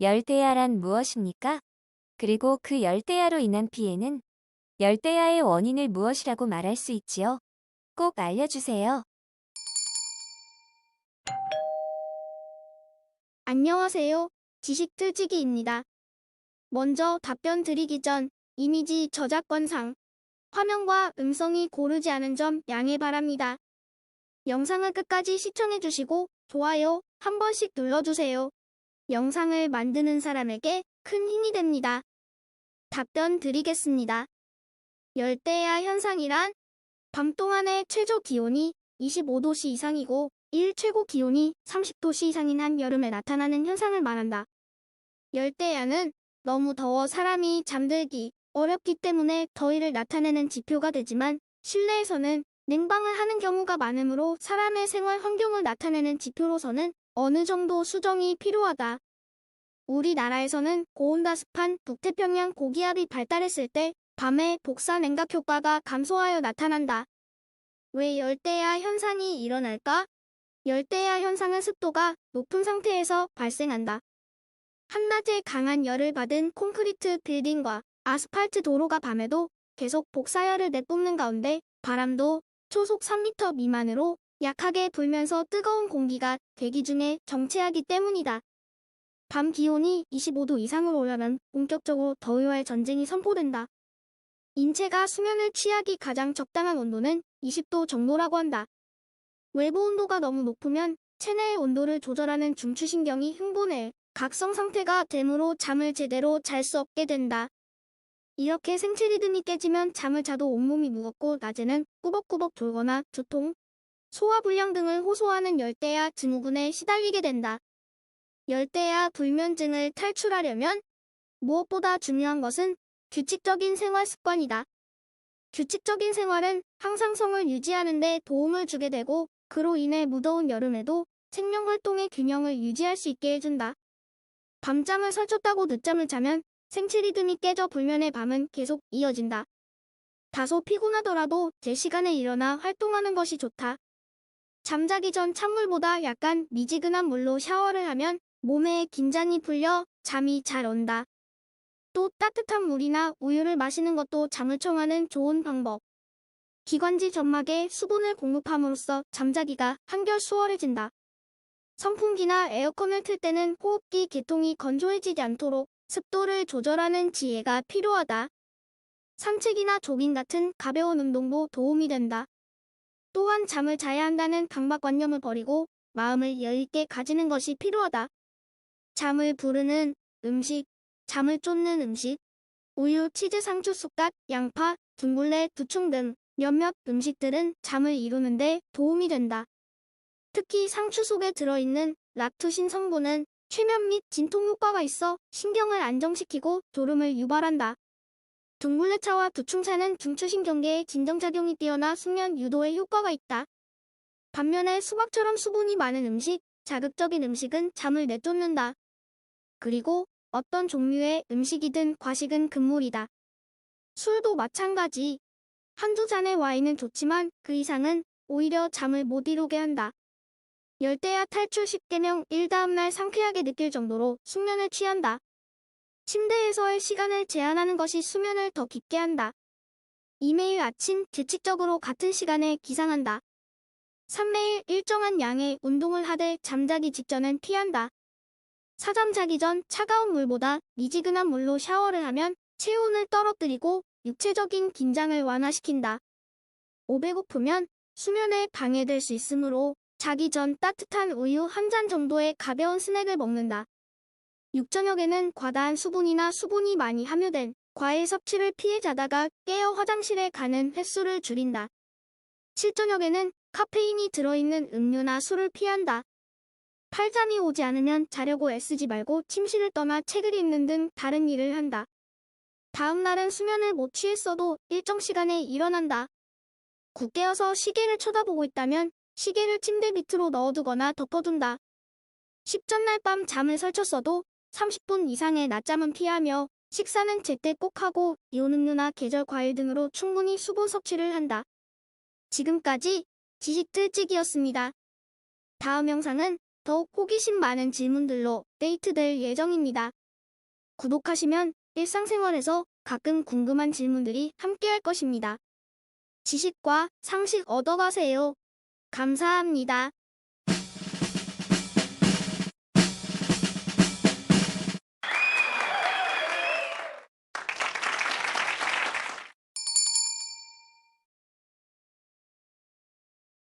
열대야란 무엇입니까? 그리고 그 열대야로 인한 피해는 열대야의 원인을 무엇이라고 말할 수 있지요? 꼭 알려주세요. 안녕하세요. 지식틀지기입니다. 먼저 답변 드리기 전 이미지 저작권상 화면과 음성이 고르지 않은 점 양해 바랍니다. 영상을 끝까지 시청해주시고 좋아요 한 번씩 눌러주세요. 영상을 만드는 사람에게 큰 힘이 됩니다. 답변 드리겠습니다. 열대야 현상이란 밤 동안의 최저 기온이 25도씨 이상이고 일 최고 기온이 30도씨 이상인 한여름에 나타나는 현상을 말한다. 열대야는 너무 더워 사람이 잠들기 어렵기 때문에 더위를 나타내는 지표가 되지만 실내에서는 냉방을 하는 경우가 많으므로 사람의 생활 환경을 나타내는 지표로서는 어느 정도 수정이 필요하다. 우리나라에서는 고온다습한 북태평양 고기압이 발달했을 때 밤에 복사 냉각 효과가 감소하여 나타난다. 왜 열대야 현상이 일어날까? 열대야 현상은 습도가 높은 상태에서 발생한다. 한낮에 강한 열을 받은 콘크리트 빌딩과 아스팔트 도로가 밤에도 계속 복사열을 내뿜는 가운데 바람도 초속 3m 미만으로 약하게 불면서 뜨거운 공기가 대기 중에 정체하기 때문이다. 밤 기온이 25도 이상으로 올라면 본격적으로 더위와의 전쟁이 선포된다. 인체가 수면을 취하기 가장 적당한 온도는 20도 정도라고 한다. 외부 온도가 너무 높으면 체내의 온도를 조절하는 중추신경이 흥분해 각성 상태가 되므로 잠을 제대로 잘 수 없게 된다. 이렇게 생체 리듬이 깨지면 잠을 자도 온몸이 무겁고 낮에는 꾸벅꾸벅 졸거나 두통, 소화불량 등을 호소하는 열대야 증후군에 시달리게 된다. 열대야 불면증을 탈출하려면 무엇보다 중요한 것은 규칙적인 생활 습관이다. 규칙적인 생활은 항상성을 유지하는 데 도움을 주게 되고 그로 인해 무더운 여름에도 생명활동의 균형을 유지할 수 있게 해준다. 밤잠을 설쳤다고 늦잠을 자면 생체 리듬이 깨져 불면의 밤은 계속 이어진다. 다소 피곤하더라도 제 시간에 일어나 활동하는 것이 좋다. 잠자기 전 찬물보다 약간 미지근한 물로 샤워를 하면 몸에 긴장이 풀려 잠이 잘 온다. 또 따뜻한 물이나 우유를 마시는 것도 잠을 청하는 좋은 방법. 기관지 점막에 수분을 공급함으로써 잠자기가 한결 수월해진다. 선풍기나 에어컨을 틀 때는 호흡기 계통이 건조해지지 않도록 습도를 조절하는 지혜가 필요하다. 산책이나 조깅 같은 가벼운 운동도 도움이 된다. 또한 잠을 자야 한다는 강박관념을 버리고 마음을 여유있게 가지는 것이 필요하다. 잠을 부르는 음식, 잠을 쫓는 음식, 우유, 치즈, 상추, 쑥갓, 양파, 둥글레, 두충 등 몇몇 음식들은 잠을 이루는데 도움이 된다. 특히 상추 속에 들어있는 락투신 성분은 최면 및 진통 효과가 있어 신경을 안정시키고 졸음을 유발한다. 둥글레차와 두충차는 중추신경계의 진정작용이 뛰어나 숙면 유도에 효과가 있다. 반면에 수박처럼 수분이 많은 음식, 자극적인 음식은 잠을 내쫓는다. 그리고 어떤 종류의 음식이든 과식은 금물이다. 술도 마찬가지. 한두 잔의 와인은 좋지만 그 이상은 오히려 잠을 못 이루게 한다. 열대야 탈출 10개명 1 다음날 상쾌하게 느낄 정도로 숙면을 취한다. 침대에서의 시간을 제한하는 것이 수면을 더 깊게 한다. 이매일 아침 규칙적으로 같은 시간에 기상한다. 3매일 일정한 양의 운동을 하되 잠자기 직전엔 피한다. 사잠 자기 전 차가운 물보다 미지근한 물로 샤워를 하면 체온을 떨어뜨리고 육체적인 긴장을 완화시킨다. 오배고프면 수면에 방해될 수 있으므로 자기 전 따뜻한 우유 한 잔 정도의 가벼운 스낵을 먹는다. 육저녁에는 과다한 수분이나 수분이 많이 함유된 과일 섭취를 피해 자다가 깨어 화장실에 가는 횟수를 줄인다. 실저녁에는 카페인이 들어있는 음료나 술을 피한다. 팔잠이 오지 않으면 자려고 애쓰지 말고 침실을 떠나 책을 읽는 등 다른 일을 한다. 다음 날은 수면을 못 취했어도 일정 시간에 일어난다. 굳게어서 시계를 쳐다보고 있다면 시계를 침대 밑으로 넣어두거나 덮어둔다. 십전날 밤 잠을 설쳤어도 30분 이상의 낮잠은 피하며 식사는 제때 꼭 하고 음료나 계절 과일 등으로 충분히 수분 섭취를 한다. 지금까지 지식틀찍이었습니다. 다음 영상은 더욱 호기심 많은 질문들로 데이트될 예정입니다. 구독하시면 일상생활에서 가끔 궁금한 질문들이 함께할 것입니다. 지식과 상식 얻어가세요. 감사합니다.